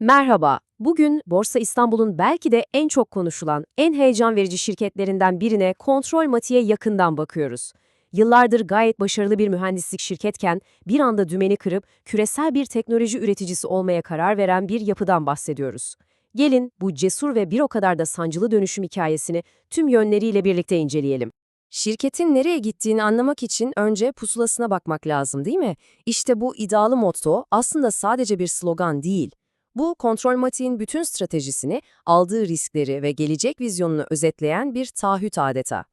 Merhaba. Bugün Borsa İstanbul'un belki de en çok konuşulan, en heyecan verici şirketlerinden birine Kontrol Mati'ye yakından bakıyoruz. Yıllardır gayet başarılı bir mühendislik şirketken bir anda dümeni kırıp küresel bir teknoloji üreticisi olmaya karar veren bir yapıdan bahsediyoruz. Gelin bu cesur ve bir o kadar da sancılı dönüşüm hikayesini tüm yönleriyle birlikte inceleyelim. Şirketin nereye gittiğini anlamak için önce pusulasına bakmak lazım değil mi? İşte bu iddialı motto aslında sadece bir slogan değil. Bu kontrol matiğin bütün stratejisini, aldığı riskleri ve gelecek vizyonunu özetleyen bir taahhüt adeta.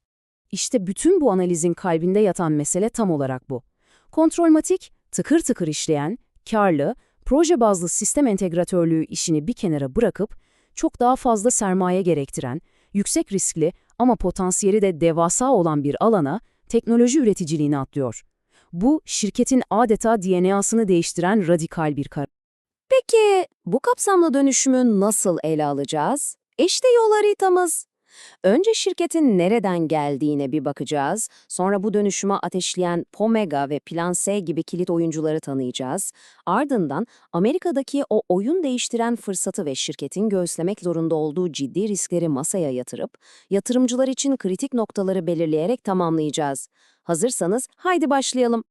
İşte bütün bu analizin kalbinde yatan mesele tam olarak bu. Kontrolmatik, tıkır tıkır işleyen, karlı, proje bazlı sistem entegratörlüğü işini bir kenara bırakıp, çok daha fazla sermaye gerektiren, yüksek riskli ama potansiyeli de devasa olan bir alana teknoloji üreticiliğini atlıyor. Bu, şirketin adeta DNA'sını değiştiren radikal bir karar. Peki bu kapsamlı dönüşümü nasıl ele alacağız? İşte yol haritamız. Önce şirketin nereden geldiğine bir bakacağız. Sonra bu dönüşüme ateşleyen Pomega ve Plan S gibi kilit oyuncuları tanıyacağız. Ardından Amerika'daki o oyun değiştiren fırsatı ve şirketin göğüslemek zorunda olduğu ciddi riskleri masaya yatırıp, yatırımcılar için kritik noktaları belirleyerek tamamlayacağız. Hazırsanız haydi başlayalım.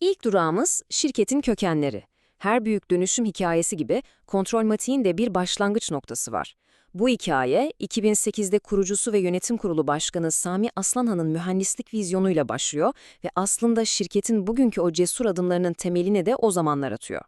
İlk durağımız şirketin kökenleri. Her büyük dönüşüm hikayesi gibi kontrol matiğin de bir başlangıç noktası var. Bu hikaye 2008'de kurucusu ve yönetim kurulu başkanı Sami Aslanhan'ın mühendislik vizyonuyla başlıyor ve aslında şirketin bugünkü o cesur adımlarının temelini de o zamanlar atıyor.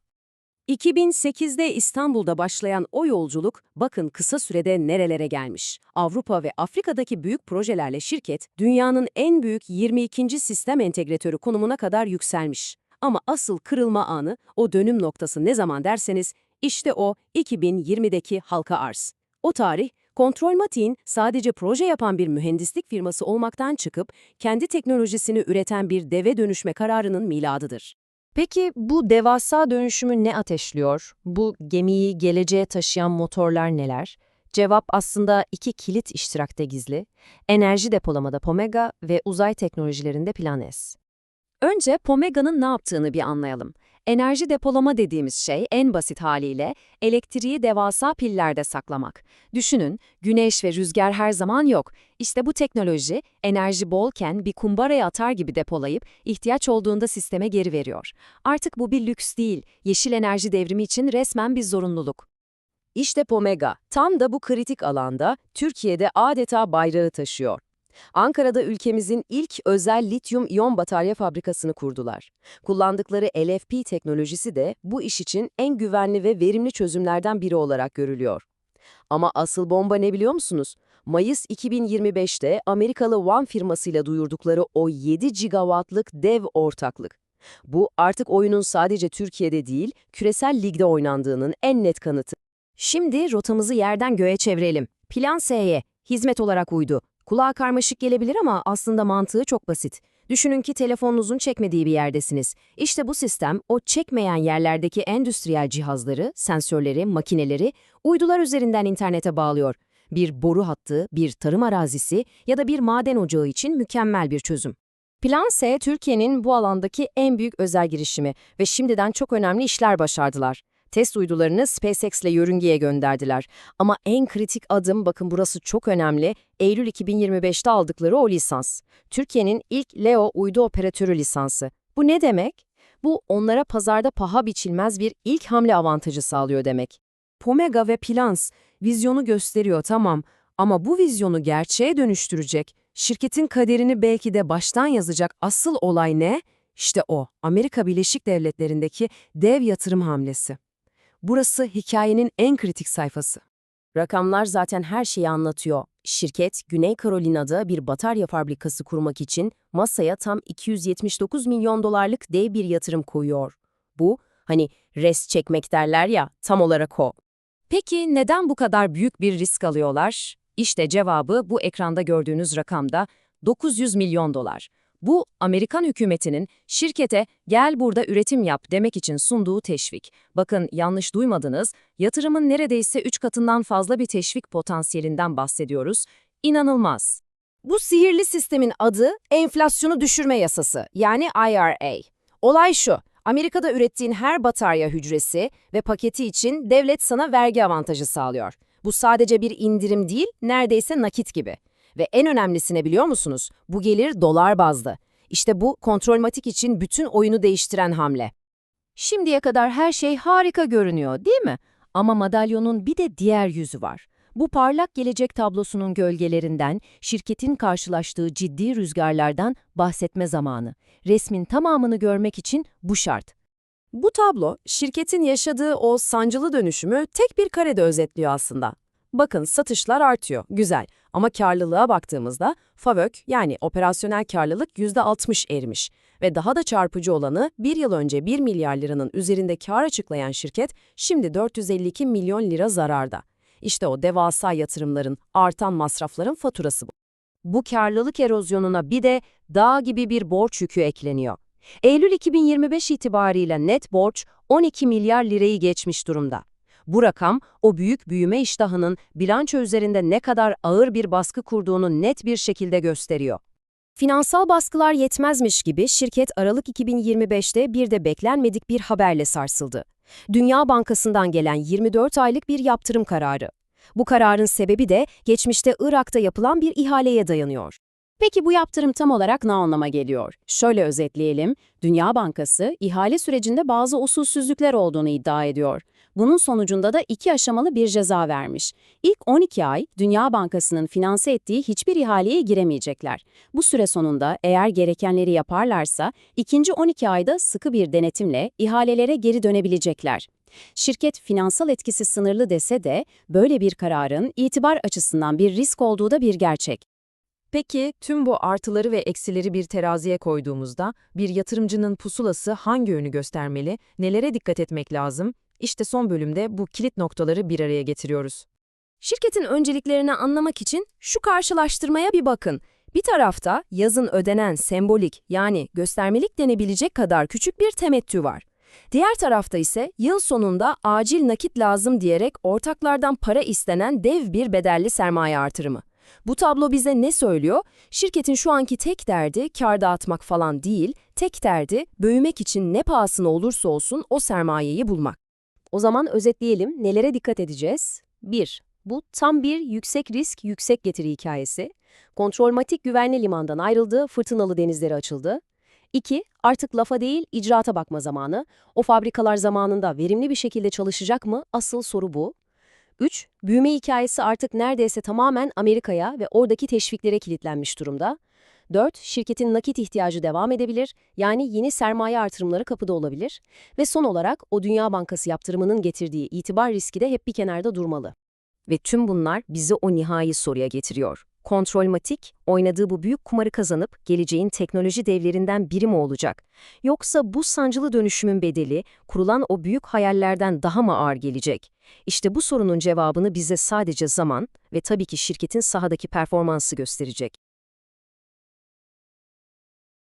2008'de İstanbul'da başlayan o yolculuk bakın kısa sürede nerelere gelmiş. Avrupa ve Afrika'daki büyük projelerle şirket dünyanın en büyük 22. sistem entegratörü konumuna kadar yükselmiş. Ama asıl kırılma anı, o dönüm noktası ne zaman derseniz, işte o 2020'deki halka arz. O tarih, Kontrol Mati'nin sadece proje yapan bir mühendislik firması olmaktan çıkıp, kendi teknolojisini üreten bir deve dönüşme kararının miladıdır. Peki bu devasa dönüşümü ne ateşliyor? Bu gemiyi geleceğe taşıyan motorlar neler? Cevap aslında iki kilit iştirakte gizli. Enerji depolamada Pomega ve uzay teknolojilerinde Plan S. Önce Pomega'nın ne yaptığını bir anlayalım. Enerji depolama dediğimiz şey en basit haliyle elektriği devasa pillerde saklamak. Düşünün, güneş ve rüzgar her zaman yok. İşte bu teknoloji enerji bolken bir kumbaraya atar gibi depolayıp ihtiyaç olduğunda sisteme geri veriyor. Artık bu bir lüks değil, yeşil enerji devrimi için resmen bir zorunluluk. İşte Pomega, tam da bu kritik alanda Türkiye'de adeta bayrağı taşıyor. Ankara'da ülkemizin ilk özel lityum-iyon batarya fabrikasını kurdular. Kullandıkları LFP teknolojisi de bu iş için en güvenli ve verimli çözümlerden biri olarak görülüyor. Ama asıl bomba ne biliyor musunuz? Mayıs 2025'te Amerikalı One firmasıyla duyurdukları o 7 gigawattlık dev ortaklık. Bu artık oyunun sadece Türkiye'de değil, küresel ligde oynandığının en net kanıtı. Şimdi rotamızı yerden göğe çevirelim. Plan S'ye, hizmet olarak uydu. Kulağa karmaşık gelebilir ama aslında mantığı çok basit. Düşünün ki telefonunuzun çekmediği bir yerdesiniz. İşte bu sistem o çekmeyen yerlerdeki endüstriyel cihazları, sensörleri, makineleri uydular üzerinden internete bağlıyor. Bir boru hattı, bir tarım arazisi ya da bir maden ocağı için mükemmel bir çözüm. Plan S, Türkiye'nin bu alandaki en büyük özel girişimi ve şimdiden çok önemli işler başardılar. Test uydularını SpaceX ile yörüngeye gönderdiler. Ama en kritik adım, bakın burası çok önemli, Eylül 2025'te aldıkları o lisans. Türkiye'nin ilk LEO uydu operatörü lisansı. Bu ne demek? Bu onlara pazarda paha biçilmez bir ilk hamle avantajı sağlıyor demek. Pomega ve Plans vizyonu gösteriyor tamam ama bu vizyonu gerçeğe dönüştürecek, şirketin kaderini belki de baştan yazacak asıl olay ne? İşte o, Amerika Birleşik Devletleri'ndeki dev yatırım hamlesi. Burası hikayenin en kritik sayfası. Rakamlar zaten her şeyi anlatıyor. Şirket, Güney Carolina'da bir batarya fabrikası kurmak için masaya tam 279 milyon dolarlık dev bir yatırım koyuyor. Bu, hani res çekmek derler ya, tam olarak o. Peki neden bu kadar büyük bir risk alıyorlar? İşte cevabı bu ekranda gördüğünüz rakamda 900 milyon dolar. Bu, Amerikan hükümetinin şirkete gel burada üretim yap demek için sunduğu teşvik. Bakın yanlış duymadınız, yatırımın neredeyse 3 katından fazla bir teşvik potansiyelinden bahsediyoruz. İnanılmaz. Bu sihirli sistemin adı enflasyonu düşürme yasası yani IRA. Olay şu, Amerika'da ürettiğin her batarya hücresi ve paketi için devlet sana vergi avantajı sağlıyor. Bu sadece bir indirim değil, neredeyse nakit gibi. Ve en önemlisine biliyor musunuz? Bu gelir dolar bazlı. İşte bu kontrolmatik için bütün oyunu değiştiren hamle. Şimdiye kadar her şey harika görünüyor, değil mi? Ama madalyonun bir de diğer yüzü var. Bu parlak gelecek tablosunun gölgelerinden, şirketin karşılaştığı ciddi rüzgarlardan bahsetme zamanı. Resmin tamamını görmek için bu şart. Bu tablo, şirketin yaşadığı o sancılı dönüşümü tek bir karede özetliyor aslında. Bakın satışlar artıyor, güzel. Ama karlılığa baktığımızda FAVÖK yani operasyonel karlılık %60 erimiş. Ve daha da çarpıcı olanı bir yıl önce 1 milyar liranın üzerinde kar açıklayan şirket şimdi 452 milyon lira zararda. İşte o devasa yatırımların, artan masrafların faturası bu. Bu karlılık erozyonuna bir de dağ gibi bir borç yükü ekleniyor. Eylül 2025 itibariyle net borç 12 milyar lirayı geçmiş durumda. Bu rakam, o büyük büyüme iştahının bilanço üzerinde ne kadar ağır bir baskı kurduğunu net bir şekilde gösteriyor. Finansal baskılar yetmezmiş gibi şirket Aralık 2025'te bir de beklenmedik bir haberle sarsıldı. Dünya Bankası'ndan gelen 24 aylık bir yaptırım kararı. Bu kararın sebebi de geçmişte Irak'ta yapılan bir ihaleye dayanıyor. Peki bu yaptırım tam olarak ne anlama geliyor? Şöyle özetleyelim. Dünya Bankası, ihale sürecinde bazı usulsüzlükler olduğunu iddia ediyor. Bunun sonucunda da iki aşamalı bir ceza vermiş. İlk 12 ay Dünya Bankası'nın finanse ettiği hiçbir ihaleye giremeyecekler. Bu süre sonunda eğer gerekenleri yaparlarsa ikinci 12 ayda sıkı bir denetimle ihalelere geri dönebilecekler. Şirket finansal etkisi sınırlı dese de böyle bir kararın itibar açısından bir risk olduğu da bir gerçek. Peki tüm bu artıları ve eksileri bir teraziye koyduğumuzda bir yatırımcının pusulası hangi yönü göstermeli, nelere dikkat etmek lazım? İşte son bölümde bu kilit noktaları bir araya getiriyoruz. Şirketin önceliklerini anlamak için şu karşılaştırmaya bir bakın. Bir tarafta yazın ödenen sembolik yani göstermelik denebilecek kadar küçük bir temettü var. Diğer tarafta ise yıl sonunda acil nakit lazım diyerek ortaklardan para istenen dev bir bedelli sermaye artırımı. Bu tablo bize ne söylüyor? Şirketin şu anki tek derdi kar dağıtmak falan değil, tek derdi büyümek için ne pahasına olursa olsun o sermayeyi bulmak. O zaman özetleyelim, nelere dikkat edeceğiz? 1. Bu tam bir yüksek risk, yüksek getiri hikayesi. Kontrolmatik güvenli limandan ayrıldı, fırtınalı denizlere açıldı. 2. Artık lafa değil, icraata bakma zamanı. O fabrikalar zamanında verimli bir şekilde çalışacak mı? Asıl soru bu. 3. Büyüme hikayesi artık neredeyse tamamen Amerika'ya ve oradaki teşviklere kilitlenmiş durumda. 4. Şirketin nakit ihtiyacı devam edebilir, yani yeni sermaye artırımları kapıda olabilir. Ve son olarak o Dünya Bankası yaptırımının getirdiği itibar riski de hep bir kenarda durmalı. Ve tüm bunlar bizi o nihai soruya getiriyor. Kontrolmatik, oynadığı bu büyük kumarı kazanıp geleceğin teknoloji devlerinden biri mi olacak? Yoksa bu sancılı dönüşümün bedeli kurulan o büyük hayallerden daha mı ağır gelecek? İşte bu sorunun cevabını bize sadece zaman ve tabii ki şirketin sahadaki performansı gösterecek.